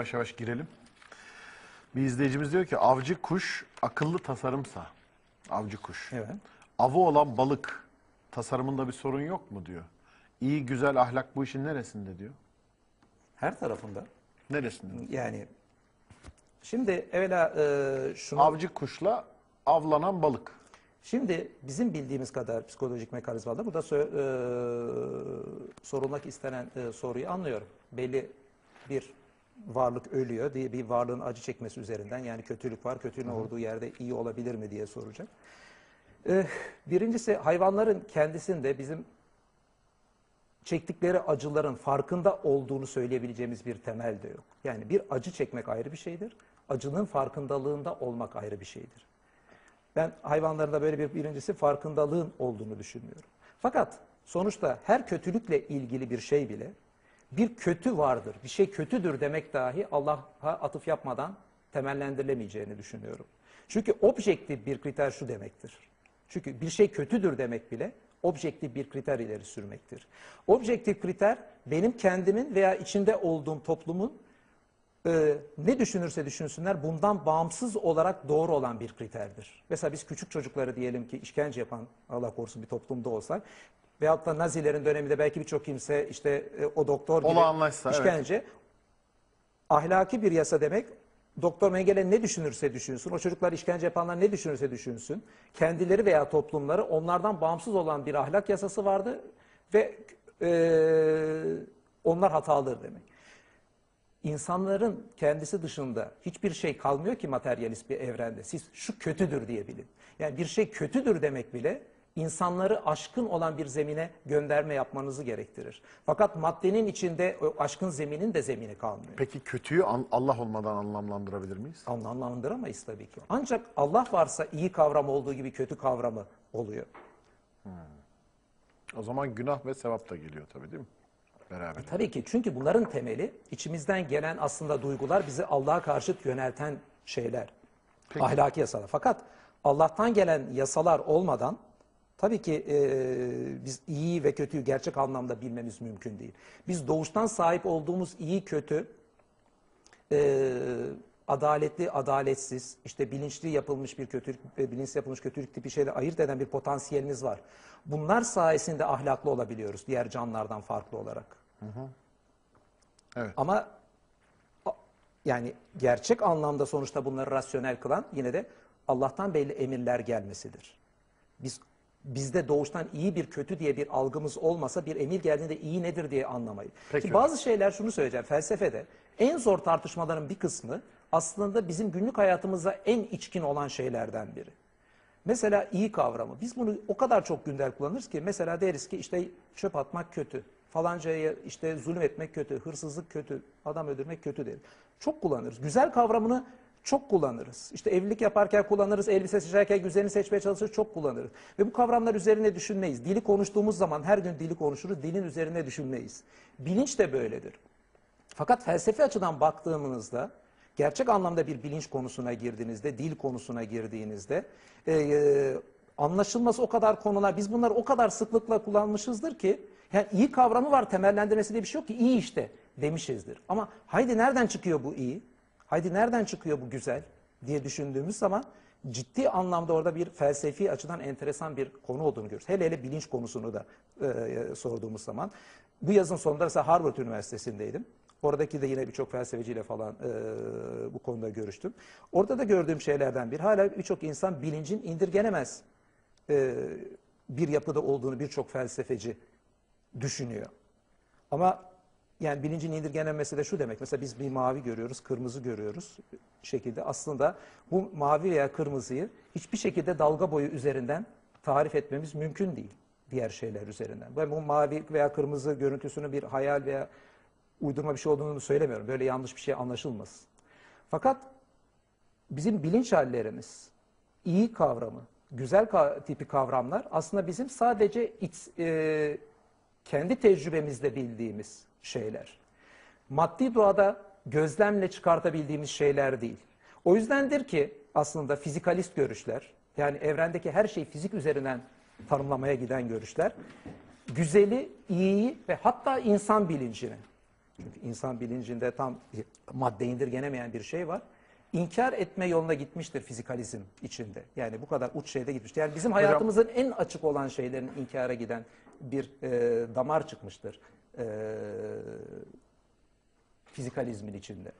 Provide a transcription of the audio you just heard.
Yavaş yavaş girelim. Bir izleyicimiz diyor ki avcı kuş akıllı tasarımsa. Avcı kuş. Evet. Avı olan balık tasarımında bir sorun yok mu diyor. İyi güzel ahlak bu işin neresinde diyor. Her tarafında. Neresinde? Yani şimdi evvela e, şunu Avcı kuşla avlanan balık. Şimdi bizim bildiğimiz kadar psikolojik mekanizmalarda burada sö- e, sorulmak istenen e, soruyu anlıyorum. Belli bir varlık ölüyor diye bir varlığın acı çekmesi üzerinden yani kötülük var, kötülüğün olduğu yerde iyi olabilir mi diye soracak. E, birincisi hayvanların kendisinde bizim çektikleri acıların farkında olduğunu söyleyebileceğimiz bir temel de yok. Yani bir acı çekmek ayrı bir şeydir. Acının farkındalığında olmak ayrı bir şeydir. Ben hayvanlarda böyle bir birincisi farkındalığın olduğunu düşünmüyorum. Fakat sonuçta her kötülükle ilgili bir şey bile bir kötü vardır, bir şey kötüdür demek dahi Allah'a atıf yapmadan temellendirilemeyeceğini düşünüyorum. Çünkü objektif bir kriter şu demektir. Çünkü bir şey kötüdür demek bile objektif bir kriter ileri sürmektir. Objektif kriter benim kendimin veya içinde olduğum toplumun e, ne düşünürse düşünsünler bundan bağımsız olarak doğru olan bir kriterdir. Mesela biz küçük çocukları diyelim ki işkence yapan Allah korusun bir toplumda olsak veyahut da Nazilerin döneminde belki birçok kimse işte e, o doktor gibi Olağanlaşsa, evet. işkence ahlaki bir yasa demek Doktor Mengele ne düşünürse düşünsün, o çocuklar işkence yapanlar ne düşünürse düşünsün, kendileri veya toplumları onlardan bağımsız olan bir ahlak yasası vardı ve e, onlar hatalıdır demek. İnsanların kendisi dışında hiçbir şey kalmıyor ki materyalist bir evrende. Siz şu kötüdür diye bilin. Yani bir şey kötüdür demek bile insanları aşkın olan bir zemine gönderme yapmanızı gerektirir. Fakat maddenin içinde aşkın zeminin de zemini kalmıyor. Peki kötüyü Allah olmadan anlamlandırabilir miyiz? Anlamlandıramayız tabii ki. Ancak Allah varsa iyi kavram olduğu gibi kötü kavramı oluyor. O zaman günah ve sevap da geliyor tabii değil mi? Beraber. Tabii ki çünkü bunların temeli içimizden gelen aslında duygular bizi Allah'a karşı yönelten şeyler. Ahlaki yasalar. Fakat Allah'tan gelen yasalar olmadan tabii ki e, biz iyi ve kötüyü gerçek anlamda bilmemiz mümkün değil. Biz doğuştan sahip olduğumuz iyi kötü e, adaletli, adaletsiz, işte bilinçli yapılmış bir kötülük ve bilinçli yapılmış kötülük tipi şeyleri ayırt eden bir potansiyeliniz var. Bunlar sayesinde ahlaklı olabiliyoruz diğer canlılardan farklı olarak. Evet. Ama yani gerçek anlamda sonuçta bunları rasyonel kılan yine de Allah'tan belli emirler gelmesidir. Biz bizde doğuştan iyi bir kötü diye bir algımız olmasa bir emir geldiğinde iyi nedir diye anlamayız. Peki Şimdi bazı şeyler şunu söyleyeceğim felsefede en zor tartışmaların bir kısmı aslında bizim günlük hayatımıza en içkin olan şeylerden biri. Mesela iyi kavramı. Biz bunu o kadar çok gündel kullanırız ki mesela deriz ki işte çöp atmak kötü. Falancaya işte zulüm etmek kötü, hırsızlık kötü, adam öldürmek kötü deriz. Çok kullanırız. Güzel kavramını çok kullanırız. İşte evlilik yaparken kullanırız, elbise seçerken güzelini seçmeye çalışırız, çok kullanırız. Ve bu kavramlar üzerine düşünmeyiz. Dili konuştuğumuz zaman her gün dili konuşuruz, dilin üzerine düşünmeyiz. Bilinç de böyledir. Fakat felsefi açıdan baktığımızda gerçek anlamda bir bilinç konusuna girdiğinizde, dil konusuna girdiğinizde e, e, anlaşılması o kadar konular, biz bunları o kadar sıklıkla kullanmışızdır ki yani iyi kavramı var temellendirmesi diye bir şey yok ki iyi işte demişizdir. Ama haydi nereden çıkıyor bu iyi? Haydi nereden çıkıyor bu güzel diye düşündüğümüz zaman ciddi anlamda orada bir felsefi açıdan enteresan bir konu olduğunu görüyoruz. Hele hele bilinç konusunu da e, sorduğumuz zaman. Bu yazın sonunda mesela Harvard Üniversitesi'ndeydim. Oradaki de yine birçok felsefeciyle falan e, bu konuda görüştüm. Orada da gördüğüm şeylerden bir hala birçok insan bilincin indirgenemez e, bir yapıda olduğunu birçok felsefeci düşünüyor. Ama yani bilincin indirgenemesi de şu demek. Mesela biz bir mavi görüyoruz, kırmızı görüyoruz şekilde. Aslında bu mavi veya kırmızıyı hiçbir şekilde dalga boyu üzerinden tarif etmemiz mümkün değil diğer şeyler üzerinden. Ben bu mavi veya kırmızı görüntüsünü bir hayal veya uydurma bir şey olduğunu söylemiyorum. Böyle yanlış bir şey anlaşılmasın. Fakat bizim bilinç hallerimiz, iyi kavramı, güzel ka- tipi kavramlar aslında bizim sadece iç, e, kendi tecrübemizde bildiğimiz şeyler. Maddi doğada gözlemle çıkartabildiğimiz şeyler değil. O yüzdendir ki aslında fizikalist görüşler, yani evrendeki her şeyi fizik üzerinden tanımlamaya giden görüşler, güzeli, iyiyi ve hatta insan bilincini Çünkü insan bilincinde tam madde indirgenemeyen bir şey var. İnkar etme yoluna gitmiştir fizikalizm içinde. Yani bu kadar uç şeyde gitmiştir. Yani bizim hayatımızın en açık olan şeylerin inkara giden bir e, damar çıkmıştır. E, fizikalizmin içinde.